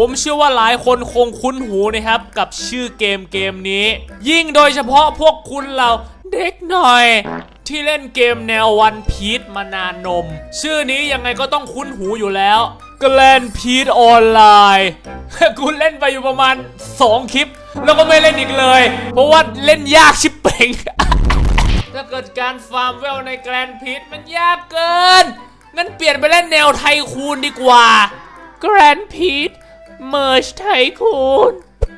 ผมเชื่อว่าหลายคนคงคุ้นหูนะครับกับชื่อเกมเกมนี้ ยิ่งโดยเฉพาะพวกคุณเราเด็กหน่อยที่เล่นเกมแนววันพีชมานานนม ชื่อนี้ยังไงก็ต้องคุ้นหูอยู่แล้วแกลนพีชออนไลน์กูเล่นไปอยู่ประมาณ 2 คลิป แล้วก็ไม่เล่นอีกเลย เพราะว่าเล่นยากชิบเป่งถ้าเกิดการฟาร์มเวลในแกรนพีชมันยากเกิน งั้นเปลี่ยนไปเล่นแนวไทคูนดีกว่าแกรนพีช เมอร์ชไทคูน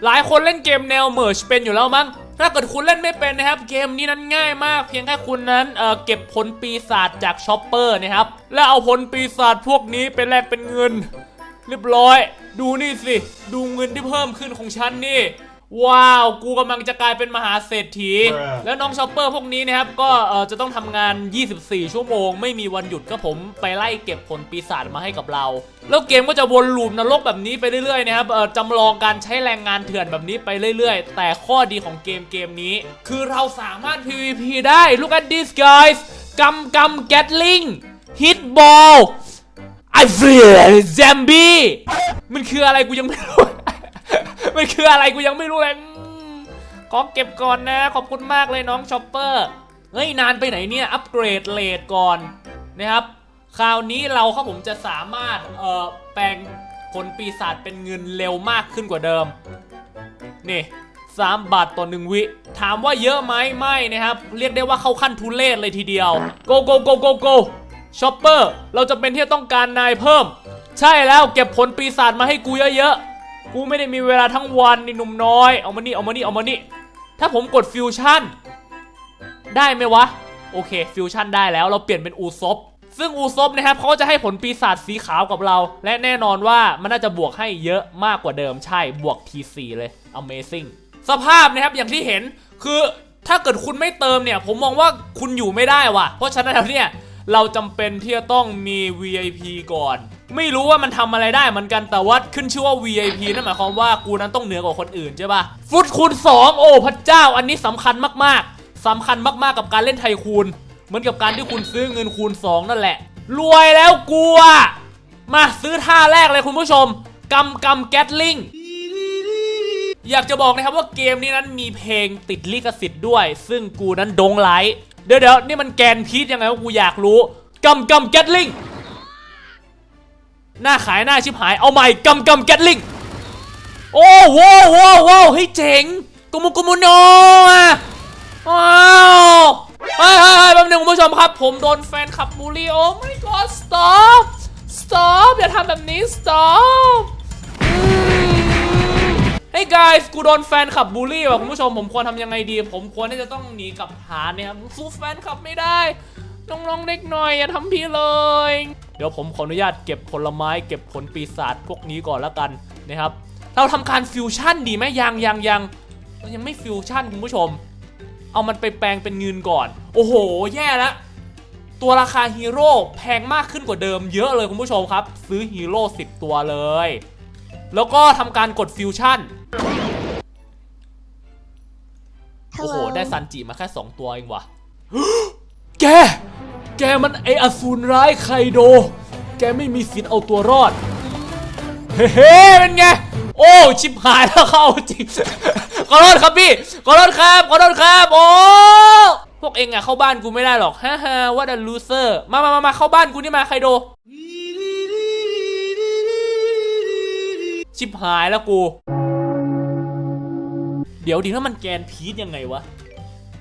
หลายคนเล่นเกมแนวเมอร์ชเป็นอยู่แล้วมั้ง ถ้าเกิดคุณเล่นไม่เป็นนะครับ เกมนี้นั้นง่ายมาก เพียงแค่คุณนั้นเเก็บผลปีศาจจากช็อปเปอร์นะครับ แล้วเอาผลปีศาจพวกนี้ไปแลกเป็นเงิน เรียบร้อย ดูนี่สิ ดูเงินที่เพิ่มขึ้นของฉันนี่ ว้าว กูกำลังจะกลายเป็นมหาเศรษฐี Bruh แล้วน้องช็อปเปอร์พวกนี้นะครับ ก็เอ่อจะต้องทำงาน 24 ชั่วโมง ไม่มีวันหยุดก็ผมไปไล่เก็บผลปีศาจมาให้กับเรา แล้วเกมก็จะวนลูปนรกแบบนี้ไปเรื่อยๆนะครับเอ่อจำลองการใช้แรงงานเถื่อนแบบนี้ไปเรื่อยๆ แต่ข้อดีของเกมเกมนี้ คือเราสามารถ PVP ได้ look at this guys กำกำแกตลิง hit ball I feel zombie มันคืออะไรกูยังไม่รู้ มันคืออะไรกูยังไม่รู้เลยขอเก็บก่อนนะ ขอบคุณมากเลยน้องชอปเปอร์เฮ้ยนานไปไหนเนี่ย อัปเกรดเลทก่อนนะครับ คราวนี้เราครับผมจะสามารถเอ่อแปลงผลปีศาจเป็นเงินเร็วมากขึ้นกว่าเดิม นี่สามบาทต่อหนึ่งวิ ถามว่าเยอะไหมไม่นะครับ เรียกได้ว่าเข้าขั้นทุเลศเลยทีเดียว go go go go go ชอปเปอร์ เราจะเป็นที่ต้องการนายเพิ่ม ใช่แล้วเก็บผลปีศาจมาให้กูเยอะๆ กูไม่ได้มีเวลาทั้งวันนี่หนุ่มน้อย เอามานี่เอามานี่เอามานี่ ถ้าผมกดฟิวชั่นได้ไหมวะ โอเคฟิวชั่นได้แล้วเราเปลี่ยนเป็นอูซบซึ่งอูซบนะครับเขาก็จะให้ผลปีศาจสีขาวกับเรา และแน่นอนว่ามันน่าจะบวกให้เยอะมากกว่าเดิมใช่บวก T4 เลย Amazing สภาพนะครับอย่างที่เห็นคือถ้าเกิดคุณไม่เติมเนี่ย ผมมองว่าคุณอยู่ไม่ได้ว่ะ เพราะฉะนั้นแล้วเนี่ย เราจำเป็นที่จะต้องมี VIP ก่อน ไม่รู้ว่ามันทำอะไรได้เหมือนกันแต่ว่าขึ้นชื่อว่า VIP นั่นหมายความว่ากูนั้นต้องเหนือกว่าคนอื่นใช่ปะฟุตคูณ2 โอ้พระเจ้า อันนี้สำคัญมากๆสำคัญมากๆกับการเล่นไทยคูณเหมือนกับการที่คุณซื้อเงินคูณ 2 นั่นแหละ รวยแล้วกูอะมาซื้อท่าแรกเลยคุณผู้ชมกำกำแกตลิงอยากจะบอกนะครับว่าเกมนี้นั้นมีเพลงติดลิขสิทธิ์ด้วย ซึ่งกูนั้นดงไลท์ เดี๋ยวเดี๋ยวนี่มันแกนพีชยังไงวะกูอยากรู้กำกำแกตลิงหน้าขายหน้าชิบหายเอาใหม่กำกำแกตลิงโอ้โว้วโว้วโว้วเฮ้ยเจ๋งกุมุกุมุโนะว้าวเฮ้ยเฮ้ยเฮ้ยแป๊บนึงคุณผู้ชมครับ ผมโดนแฟนขับบูลลี่โอ้ my god stop stop อย่าทำแบบนี้ stop เฮ้ย guys กูโดนแฟนขับบูลลี่ว่ะคุณผู้ชมผมควรทำยังไงดี ผมควรที่จะต้องหนีกลับฐานเนี่ยครับสู้แฟนขับไม่ได้น้องๆเด็กหน่อยอย่าทำพี่เลย เดี๋ยวผมขออนุญาตเก็บผลไม้ เก็บผลปีศาจพวกนี้ก่อนแล้วกันนะครับ เราทำการฟิวชั่นดีไหมยังยังยังเรายังไม่ฟิวชั่นคุณผู้ชม เอามันไปแปลงเป็นเงินก่อน โอ้โห แย่แล้วตัวราคาฮีโร่แพงมากขึ้นกว่าเดิมเยอะเลยคุณผู้ชมครับ ซื้อฮีโร่10 ตัวเลย แล้วก็ทำการกดฟิวชั่น โอ้โห ได้ซันจิมาแค่ 2 ตัวเองว่ะ แก แกมันไออสูรร้ายไคโด แกไม่มีสิทธิ์เอาตัวรอด เฮ้เฮ้เป็นไง โอ้ ชิบหายแล้วเข้าจริง ขอโทษครับพี่ ขอโทษครับ ขอโทษครับ โอ้ พวกเองอะเข้าบ้านกูไม่ได้หรอก ฮ่าฮ่าว่าดันลูเซอร์ มามามามาเข้าบ้านกูนี่มาไคโด ชิบหายแล้วกู เดี๋ยวดิถ้ามันแกนพีทยังไงวะ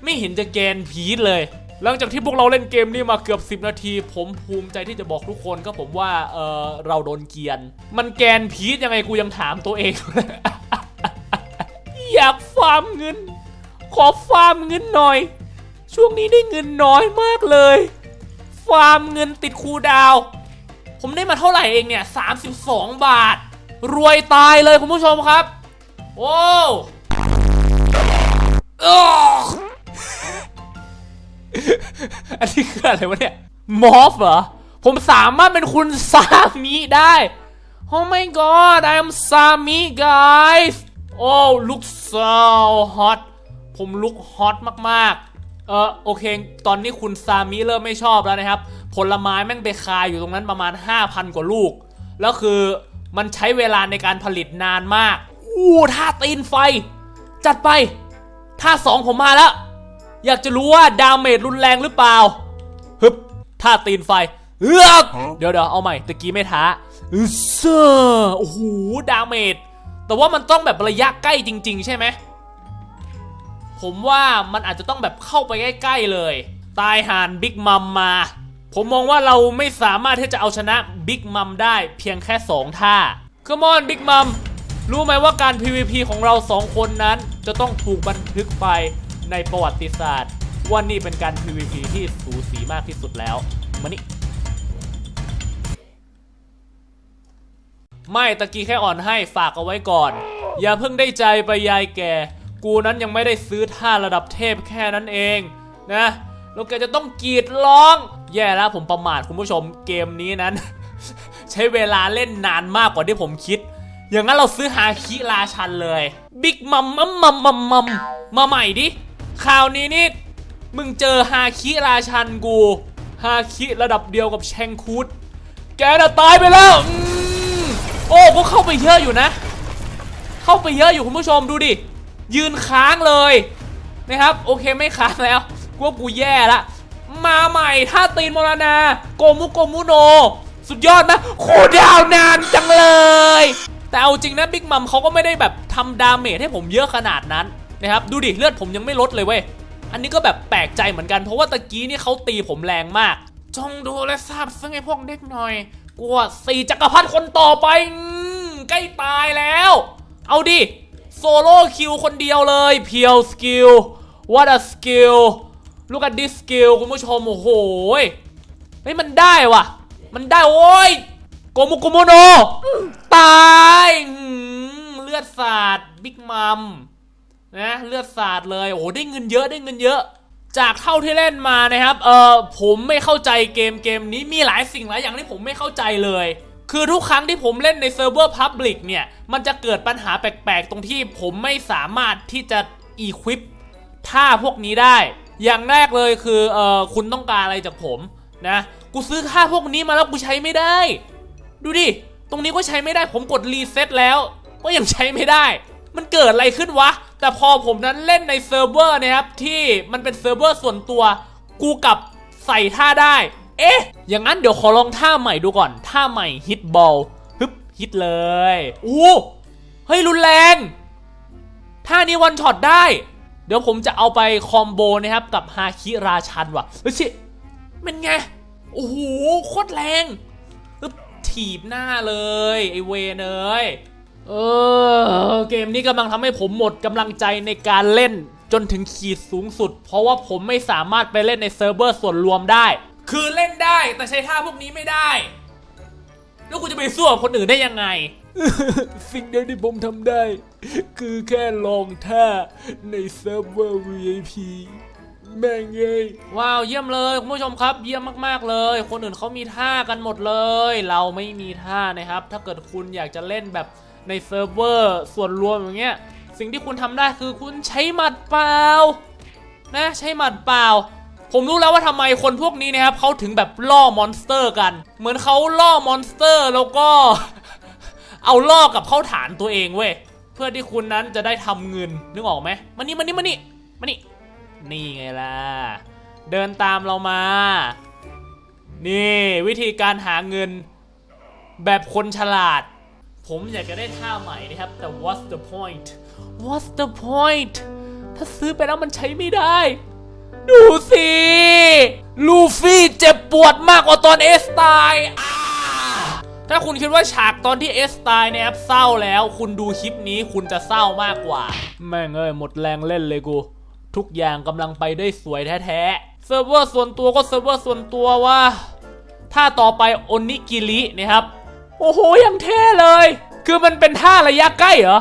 ไม่เห็นจะแกนพีทเลย หลังจากที่พวกเราเล่นเกมนี้มาเกือบ 10 นาที ผมภูมิใจที่จะบอกทุกคนก็ผมว่าเออเราโดนเกียน มันแกนพีทยังไงกูยังถามตัวเอง อยากฟาร์มเงิน ขอฟาร์มเงินหน่อย ช่วงนี้ได้เงินน้อยมากเลย ฟาร์มเงินติดคูดาว ผมได้มาเท่าไหร่เองเนี่ย32 บาท รวยตายเลยคุณผู้ชมครับโอ้โอ้อันนี้คืออะไรวะเนี่ย มอฟเหรอ ผมสามารถเป็นคุณซามิได้ Oh my god I am Sami guys Oh look so hot ผมลุกฮอตมากๆ เออโอเค ตอนนี้คุณซามิเริ่มไม่ชอบแล้วนะครับ ผลไม้แม่งไปคายอยู่ตรงนั้นประมาณ 5,000 กว่าลูก แล้วคือ มันใช้เวลาในการผลิตนานมาก อู้ท่าตีนไฟ จัดไป ท่าสองผมมาแล้ว อยากจะรู้ว่าดาเมจรุนแรงหรือเปล่า ฮึบ ท่าตีนไฟเอือกเดี๋ยวเดี๋ยวเอาใหม่ตะกี้ไม่ท้าอึเซอร์โอ้โห ดาเมจ แต่ว่ามันต้องแบบระยะใกล้จริง ๆ ใช่ไหม ผมว่ามันอาจจะต้องแบบเข้าไปใกล้ ๆ เลย ตายหานบิ๊กมัมมา ผมมองว่าเราไม่สามารถที่จะเอาชนะบิ๊กมัมได้เพียงแค่สองท่า Come on บิ๊กมัมรู้ไหมว่าการ PVP ของเราสองคนนั้น จะต้องถูกบันทึกไปในประวัติศาสตร์ ว่านี่เป็นการ PVP ที่สูสีมากที่สุดแล้ว มานี่ ไม่ตะกี้แค่อ่อนให้ฝากเอาไว้ก่อน อย่าเพิ่งได้ใจไปยายแก่ กูนั้นยังไม่ได้ซื้อท่าระดับเทพแค่นั้นเองนะแล้วแกจะต้องกรีดร้อง แย่แล้วผมประมาทคุณผู้ชมเกมนี้นั้น ใช้เวลาเล่นนานมากกว่าที่ผมคิด อย่างนั้นเราซื้อฮาคิราชันเลยบิ๊กมัมมัมมัมมัมมัมมาใหม่ดิคราวนี้นี่มึงเจอฮาคิราชันกูฮาคิระดับเดียวกับแชงคูดแกน่ะตายไปแล้วอโอ้ก็เข้าไปเยอะอยู่นะ เข้าไปเยอะอยู่คุณผู้ชมดูดิยืนค้างเลยนะครับ โอเคไม่ค้างแล้วกูว่ากูแย่ละ มาใหม่ท่าตีนมรณาโกมุโกมุโน สุดยอดนะโคตรยาวนานจังเลย แต่เอาจริงนะบิ๊กมัมเขาก็ไม่ได้แบบทำดาเมจให้ผมเยอะขนาดนั้นนะครับดูดิเลือดผมยังไม่ลดเลยเว้ยอันนี้ก็แบบแปลกใจเหมือนกันเพราะว่าตะกี้นี่เขาตีผมแรงมาก จงดูและทราบซึ่งไอ้พวกเด็กหน่อยกลัวสี่จักรพรรดิคนต่อไปใกล้ตายแล้ว เอาดิโซโล่คิวคนเดียวเลยเพียวสกิล what a skill look at this skill คุณผู้ชมโอ้โหเฮ้ยมันได้ว่ะ มันได้โว้ยโกมุโกโมโน ตายเลือดสาดบิ๊กมัมนะเลือดสาดเลยโอ้โหได้เงินเยอะได้เงินเยอะ จากเท่าที่เล่นมานะครับเออผมไม่เข้าใจเกมเกมนี้มีหลายสิ่งหลายอย่างที่ผมไม่เข้าใจเลยคือทุกครั้งที่ผมเล่นในเซิร์ฟเวอร์พับลิกเนี่ย มันจะเกิดปัญหาแปลกๆ ตรงที่ผมไม่สามารถที่จะอีควิปท่าพวกนี้ได้ อย่างแรกเลยคือเออคุณต้องการอะไรจากผมนะ กูซื้อท่าพวกนี้มาแล้วกูใช้ไม่ได้ ดูดิ ตรงนี้ก็ใช้ไม่ได้ ผมกดรีเซ็ตแล้ว ก็ยังใช้ไม่ได้ มันเกิดอะไรขึ้นวะ แต่พอผมนั้นเล่นในเซิร์ฟเวอร์นะครับ ที่มันเป็นเซิร์ฟเวอร์ส่วนตัว กูกับใส่ท่าได้ เอ๊ะ อย่างนั้นเดี๋ยวขอลองท่าใหม่ดูก่อน ท่าใหม่ฮิตบอลฮึบฮิตเลย อู้ เฮ้ยรุนแรง ท่านี้วันช็อตได้ ดี๋ยวผมจะเอาไปคอมโบนะครับกับฮาคิราชันว่ะเฮ้ยชิเป็นไง โอ้โหโคตรแรงอึ๊บถีบหน้าเลย ไอเวนเอ้ยเออเกมนี้กำลังทำให้ผมหมดกำลังใจในการเล่นจนถึงขีดสูงสุด เพราะว่าผมไม่สามารถไปเล่นในเซิร์ฟเวอร์ส่วนรวมได้ คือเล่นได้แต่ใช้ท่าพวกนี้ไม่ได้ แล้วกูจะไปสู้กับคนอื่นได้ยังไง สิ่งเดียวที่ผมทำได้ คือแค่ลองท่าในเซิร์ฟเวอร์ VIP แม่งเอ้ยว้าวเยี่ยมเลยคุณผู้ชมครับ เยี่ยมมากๆเลย คนอื่นเขามีท่ากันหมดเลย เราไม่มีท่านะครับ ถ้าเกิดคุณอยากจะเล่นแบบในเซิร์ฟเวอร์ส่วนรวมอย่างเงี้ยสิ่งที่คุณทำได้คือคุณใช้หมัดเปล่านะใช้หมัดเปล่าผมรู้แล้วว่าทำไมคนพวกนี้นะครับเขาถึงแบบล่อมอนสเตอร์กัน เหมือนเขาล่อมอนสเตอร์แล้วก็ เอาล่อกับเข้าฐานตัวเองเว้ยเพื่อที่คุณนั้นจะได้ทำเงินนึกออกไหมมานี่มานี่มานี่มานี่นี่ไงล่ะเดินตามเรามา นี่วิธีการหาเงินแบบคนฉลาด ผมอยากจะได้ท่าใหม่นะครับ แต่ what's the point what's the point ถ้าซื้อไปแล้วมันใช้ไม่ได้ ดูสิ ลูฟี่เจ็บปวดมากกว่าตอนเอสตายอ ถ้าคุณคิดว่าฉากตอนที่เอสตายในแอปเศร้าแล้ว คุณดูคลิปนี้คุณจะเศร้ามากกว่า แม่งเอ้ยหมดแรงเล่นเลยกู ทุกอย่างกำลังไปได้สวยแท้ๆเซิร์ฟเวอร์ส่วนตัวก็เซิร์ฟเวอร์ส่วนตัวว่า ถ้าต่อไปโอนิกิรินะครับ โอ้โหยังเท่เลย คือมันเป็นท่าระยะใกล้เหรอ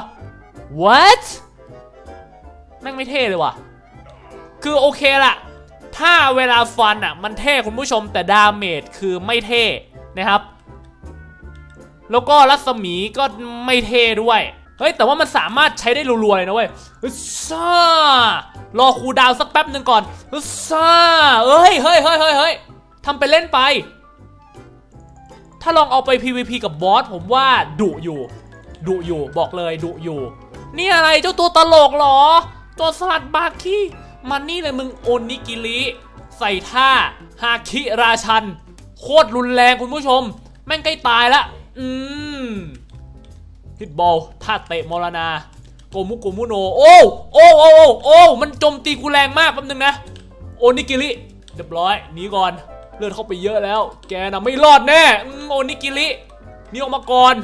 what แม่งไม่เท่เลยว่ะ คือโอเคละถ้าเวลาฟันอะ มันเท่คุณผู้ชมแต่ดาเมจคือไม่เท่นะครับ แล้วก็รัศมีก็ไม่เท่ด้วย เฮ้ย แต่ว่ามันสามารถใช้ได้รัวๆเลยนะเว้ยซ่ารอคูดาวสักแป๊บหนึ่งก่อนซ่าเอ้ยเฮ้ยเฮ้ยเฮ้ยเฮ้ยทำไปเล่นไป ถ้าลองเอาไป PVP กับบอสผมว่าดุอยู่ดุอยู่บอกเลยดุอยู่นี่อะไรเจ้าตัวตลกเหรอ ตัวสลัดบาคิมันนี่เลยมึงโอนิกิริใส่ท่าฮาคิราชัน โคตรรุนแรงคุณผู้ชม แม่งใกล้ตายละ อืมฮิตบอลท่าเตะมรณาโกมุโกมุโน โอ้โอ้โอ้โอ้โอ้มันโจมตีกูแรงมากแป๊บนึงนะ โอนิกิริเรียบร้อยหนีก่อน เลือดเข้าไปเยอะแล้ว แกน่ะไม่รอดแน่โอนิกิริหนีออกมาก่อน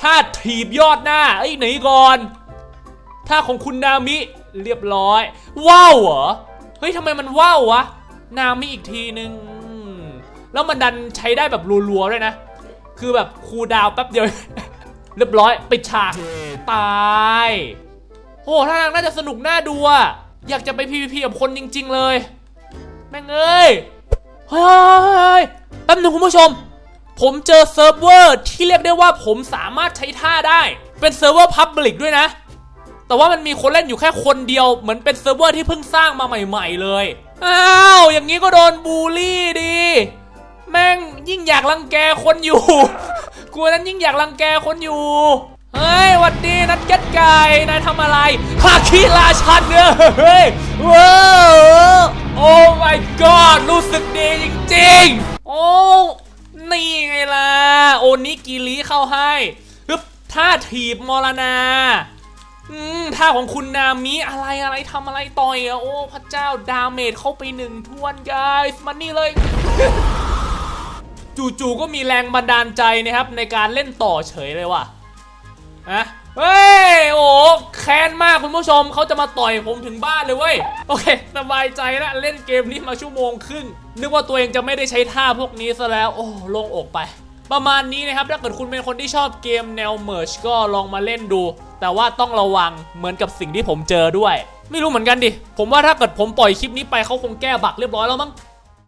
ถ้าถีบยอดหน้าเอ้ยหนีก่อนถ้าของคุณนามิเรียบร้อย ว้าวเหรอ เฮ้ยทำไมมันว้าววะ นามิอีกทีนึง แล้วมันดันใช้ได้แบบรัวๆด้วยนะ คือแบบคูดาวแป๊บเดียว เรียบร้อยปิดฉากตายโหท่าทางน่าจะสนุกน่าดูอะอยากจะไป PVP กับคนจริง ๆ เลย แม่งเอ้ยเฮ้ยแป๊บหนึงคุณผู้ชม ผมเจอเซิร์ฟเวอร์ที่เรียกได้ว่าผมสามารถใช้ท่าได้ เป็นเซิร์ฟเวอร์พับลิกด้วยนะ แต่ว่ามันมีคนเล่นอยู่แค่คนเดียว เหมือนเป็นเซิร์ฟเวอร์ที่เพิ่งสร้างมาใหม่ ๆ เลย อ้าว อย่างนี้ก็โดนบูลลี่ดี แม่งยิ่งอยากรังแกคนอยู่ กูนั้นยิ่งอยากรังแกคนอยู่ เฮ้ยหวัดดีนัดเก็ตไก่นายทำอะไรฮาคิราชันเนี่ยเฮ้ยว้าวโอ้ my god รู้สึกดีจริงๆ โอ้นี่ไงล่ะ โอนิกิริเข้าให้ฮึบท่าถีบมรณาอืมท่าของคุณนามิอะไรอะไรทำอะไรต่อยอะโอ้ พระเจ้าดาเมจเข้าไปหนึ่งทวน guys มันนี่เลย จู่ๆก็มีแรงบันดาลใจนะครับในการเล่นต่อเฉยเลยว่ะฮะเฮ้ยโอ้แค้นมากคุณผู้ชมเขาจะมาต่อยผมถึงบ้านเลยเว้ยโอเค สบายใจแล้วเล่นเกมนี้มาชั่วโมงครึ่งนึกว่าตัวเองจะไม่ได้ใช้ท่าพวกนี้ซะแล้วโอ้โลงอกไป ประมาณนี้นะครับถ้าเกิดคุณเป็นคนที่ชอบเกมแนวเมิร์ชก็ลองมาเล่นดู แต่ว่าต้องระวังเหมือนกับสิ่งที่ผมเจอด้วย ไม่รู้เหมือนกันดิผมว่าถ้าเกิดผมปล่อยคลิปนี้ไปเขาคงแก้บักเรียบร้อยแล้วมั้ง